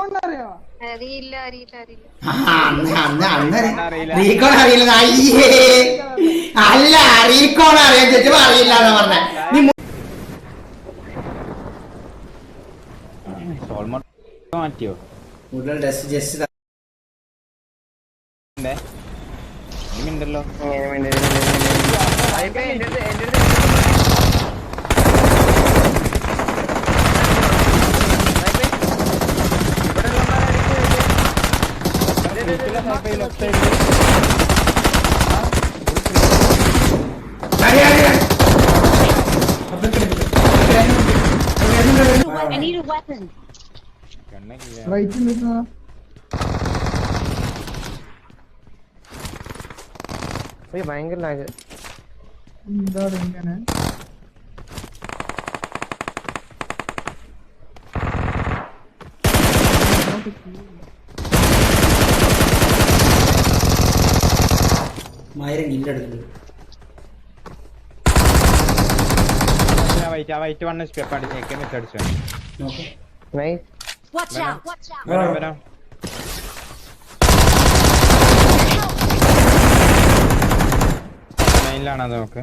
റീകോണിനറിയോ അറിയില്ല അറിയില്ല അറിയില്ല. ആ, അന്ന് അന്ന് അന്ന് അറിയില്ല. റീകോൺ അറിയില്ല അയ്യേ. അല്ല റീകോൺ അറിയാൻ ചോദിച്ചപ്പോ അറിയില്ല എന്നാ പറഞ്ഞ നീ മാറ്റിയോ? മുകളിൽ ഡ്രസ് ജസ്റ്റ് ഉണ്ടല്ലോ I need a weapon. റൈറ്റിൽ നിൽക്കുന്ന ഭയങ്കര ലാഗ് എന്താ ഇങ്ങനെ മായിരം കില്ല എടുത്തിട്ടുണ്ട്. വൈറ്റ് ആ വൈറ്റ് വണ്ണ സ്റ്റെപ്പ് മിസ് അടിച്ചു nice watch out Watch out! വരാം വരാം. മെയിനിലാണ് അത് നോക്ക്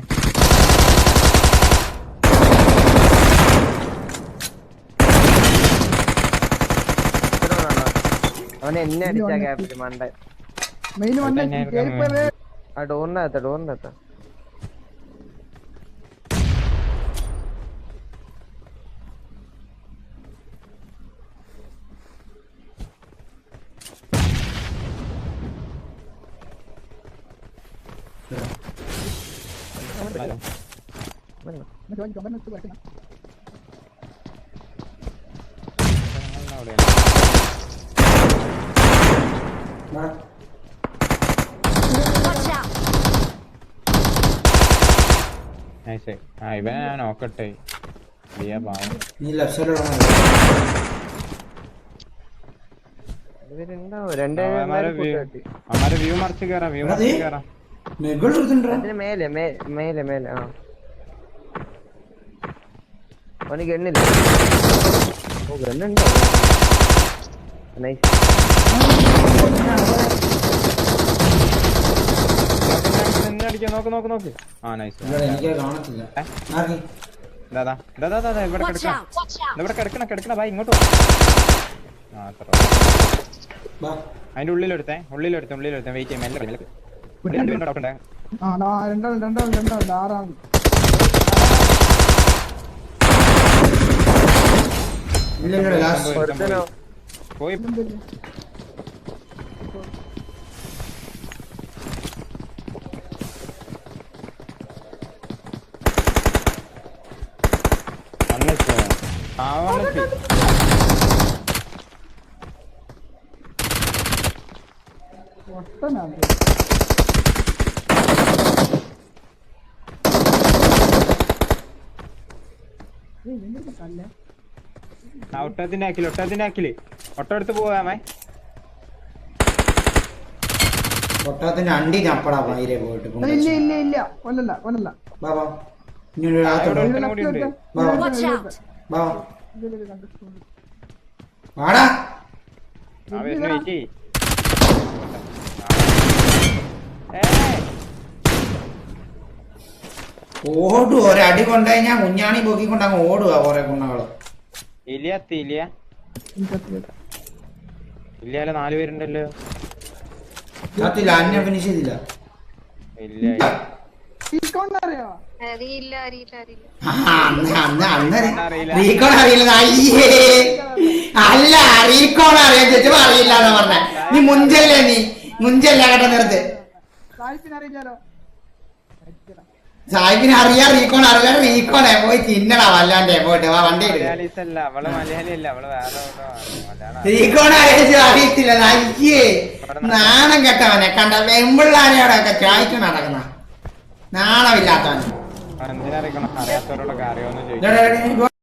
അവൻ എന്നെ അടിച്ചാ ക്യാപ്റ്റൻ മണ്ടൻ. മെയിൻ डोन ना था डोन ना था Hãy subscribe cho kênh Ghiền Mì Gõ Để không bỏ lỡ những video hấp dẫn Mark. Nice. ആ ഇവൻ ഞാൻ നോക്കട്ടെ. വലിയ പാവം. ഈ ലെഫ്റ്റ് ഇവരുണ്ടാവും രണ്ട് അവന്മാരെ വ്യൂ കൂട്ടുകെട്ടി. അവന്മാരെ വ്യൂ മറിച്ച് കയറാം വ്യൂ മറിച്ച് ദേ. കയറാം എടുത്തിട്ടുണ്ടോ അതിന് മേലെ മേ- മേലെ മേലെ ആ. അവന് ഗണ്ണില്ല? ഓ ഗണ്ണുണ്ടോ? നൈസ്. നോക്ക് നോക്ക് നോക്ക്. ആ നൈസ് ഇവിടെ കിടക്കണം! ഇവിടെ കിടക്കണം കിടക്കണം. ബാ ഇങ്ങോട്ട് അതിന്റെ ഉള്ളിലെടുത്തേ ഉള്ളിലെടുത്തേ ഉള്ളിലെടുത്തേ വെയിറ്റ് ചെയ്യാം മെല്ലെ മെല്ലെ. രണ്ട് പേരുടെ ഡൗട്ട് ആ ഡാ, രണ്ടാൾ രണ്ടാൾ രണ്ടാൾ ആറാണ് പോയി വന്നിട്ട് ആ വന്നിട്ട് ഒട്ടനാണ് കല്ലേ ആ ഒട്ടത്തിന്റെ ആക്കിൽ ഒട്ടത്തിന്റെ ആക്കിൽ ഒട്ട എടുത്ത് പോവാമേ ഒട്ടത്തിന്റെ അണ്ടി ഞപ്പടാ വൈരെ പോയിട്ട്. ഇല്ല ഇല്ല ഇല്ല. ഒന്നല്ല ഒന്നല്ല. വാ വാ ഇനി ഒരു വാടാ. ഓടും ഒരടി കൊണ്ടുകഴിഞ്ഞാൽ കുഞ്ഞാണി പൊക്കിക്കൊണ്ട് അങ്ങ് ഓടുക കുറെ കുണ്ണകൾ ഇലിയ ഇല്ല. ഇലിയ ഇലിയാലെ നാല് പേരുണ്ടല്ലോ. ഫിനിഷ് ചെയ്തില്ല. ഇല്ല അറിയില്ല. റീകോൺ അയ്യേ. അല്ല റീകോൺ അറിയാൻ ചോദിച്ചപ്പോ അറിയില്ല എന്ന് പറഞ്ഞ. നീ മുഞ്ചല്ലേ നീ? മുഞ്ചല്ല കേട്ടോ നിർത്ത് സാഹിബിന് അറിയാം റീകോൺ അറിയില്ല റീകോണെ പോയി തിന്നടാ വല്ലാണ്ടേ. പോയിട്ട് വാ വണ്ടി റീകോൺ അറിയാൻ അറിയത്തില്ല. അയ്യേ. നാണം കെട്ടവനെ. കണ്ട വെമ്പിള്ളാരെയോടൊക്കെ ചോദിച്ചു നടക്കുന്ന. നാണമില്ലാത്തവൻ എന്തിനറിയിക്കണം അറിയാത്തവരോടൊക്കെ കാര്യമെന്ന് ചോദിച്ചു